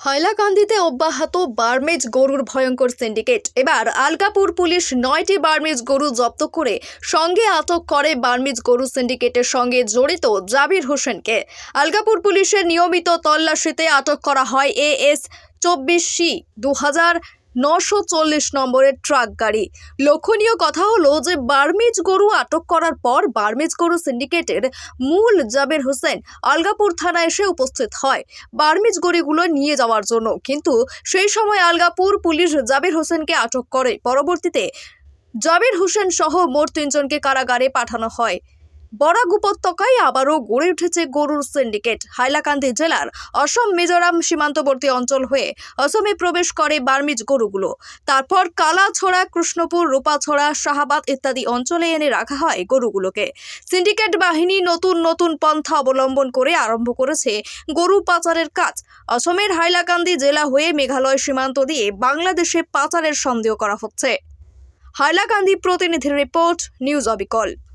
হাইলাকান্দিতে অব্যাহত বার্মেজ গরুর ভয়ঙ্কর সিন্ডিকেট। এবার আলকাপুর পুলিশ নয়টি বার্মেজ গরু জব্দ করে সঙ্গে আটক করে বার্মেজ গরু সিন্ডিকেটের সঙ্গে জড়িত জাবির হোসেনকে। আলকাপুর পুলিশের নিয়মিত তল্লাশিতে আটক করা হয় এএস চব্বিশ সি দু হাজার নশো চল্লিশ নম্বরের ট্রাক গাড়ি। লক্ষণীয় কথা হলো যে, বার্মিজ গরু আটক করার পর বার্মিজ গরু সিন্ডিকেটের মূল জাবের হোসেন আলগাপুর থানায় এসে উপস্থিত হয় বার্মিজ গড়িগুলো নিয়ে যাওয়ার জন্য। কিন্তু সেই সময় আলগাপুর পুলিশ জাবের হোসেনকে আটক করে। পরবর্তীতে জাবির হোসেন সহ মোট তিনজনকে কারাগারে পাঠানো হয়। বরাক উপত্যকায় আবারও গড়ে উঠেছে গরুর সিন্ডিকেট হাইলাকান্দি জেলার অসম মিজোরাম সীমান্তবর্তী অঞ্চল হয়ে অসমে প্রবেশ করে বার্মিজ গরুগুলো। তারপর কালাছড়া, কৃষ্ণপুর, রূপাছড়া, শাহাবাদ ইত্যাদি অঞ্চলে এনে রাখা হয় গরুগুলোকে। সিন্ডিকেট বাহিনী নতুন নতুন পন্থা অবলম্বন করে আরম্ভ করেছে গরু পাচারের কাজ। অসমের হাইলাকান্দি জেলা হয়ে মেঘালয় সীমান্ত দিয়ে বাংলাদেশে পাচারের সন্দেহ করা হচ্ছে। হাইলাকান্দি প্রতিনিধির রিপোর্ট, নিউজ অবিকল।